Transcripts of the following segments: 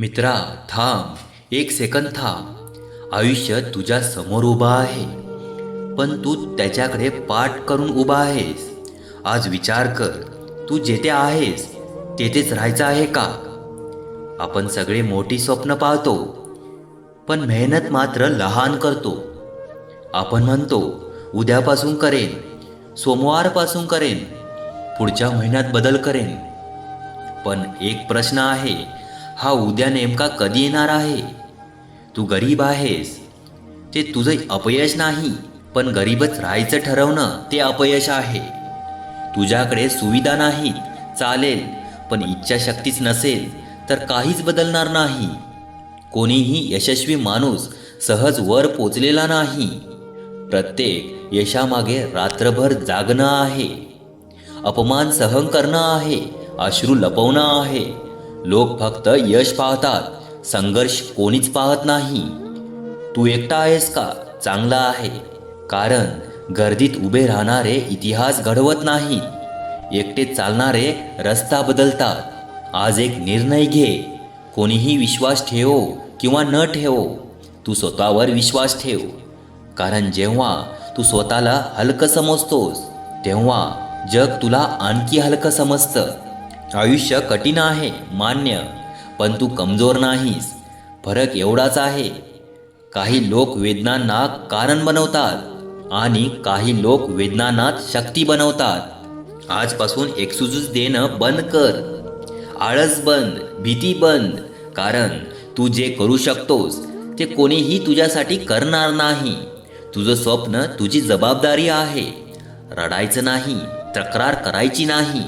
मित्रा थांब. एक सेकंद थांब. आयुष्य तुझ्या समोर उभा आहे. पण तू त्याच्याकडे पाठ करून उभा आहेस. आज विचार कर. तू जेथे आहेस तेथेच राहायचं आहे का? आपण सगळे मोठी स्वप्न पाहतो. पण मेहनत मात्र लहान करतो. आपण म्हणतो उद्यापासून करेन सोमवारपासून करेन पुढच्या महिन्यात बदल करेन. पण एक प्रश्न आहे. हा उद्या नेमका कधी येणार आहे? तू गरीब आहेस. ते तुझं अपयश नाही पण गरीबच राहायचं ठरवणं ते अपयश आहे. तुझ्याकडे सुविधा नाहीत चालेल पण इच्छाशक्तीच नसेल तर काहीच बदलणार नाही. कोणीही यशस्वी माणूस सहज वर पोचलेला नाही. प्रत्येक यशामागे रात्रभर जागणं आहे. अपमान सहन करणं आहे अश्रू लपवणं आहे लोक फक्त यश पाहतात संघर्ष कोणीच पाहत नाही. तू एकटा आहेस का? चांगला आहे. कारण गर्दीत उभे राहणारे इतिहास घडवत नाही. एकटे चालणारे रस्ता बदलतात. आज एक निर्णय घे. कोणीही विश्वास ठेवो किंवा न ठेवो तू स्वतःवर विश्वास ठेव. कारण जेव्हा तू स्वतःला हलकं समजतोस तेव्हा जग तुला आणखी हलकं समजतं. आयुष्य कठीण आहे मान्य पण तू कमजोर नाहीस. फरक एवढाच आहे. काही लोक वेदनांना कारण बनवतात आणि काही लोक वेदनांनाच शक्ती बनवतात. आजपासून एक्सुजूस देणं बंद कर. आळस बंद भीती बंद कारण तू जे करू शकतोस ते कोणीही तुझ्यासाठी करणार नाही. तुझं स्वप्न तुझी जबाबदारी आहे. रडायचं नाही तक्रार करायची नाही.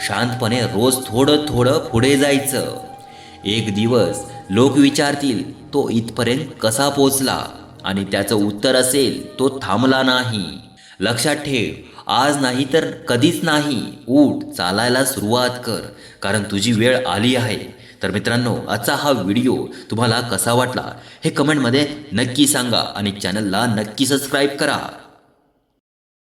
शांतपणे रोज थोडं थोडं पुढे जायचं. एक दिवस लोक विचारतील तो इथपर्यंत कसा पोचला? आणि त्याचं उत्तर असेल तो थांबला नाही. लक्षात ठेव आज नाही तर कधीच नाही. उठ चालायला सुरुवात कर कारण तुझी वेळ आली आहे. तर मित्रांनो आजचा हा व्हिडिओ तुम्हाला कसा वाटला हे कमेंटमध्ये नक्की सांगा आणि चॅनलला नक्की सबस्क्राईब करा.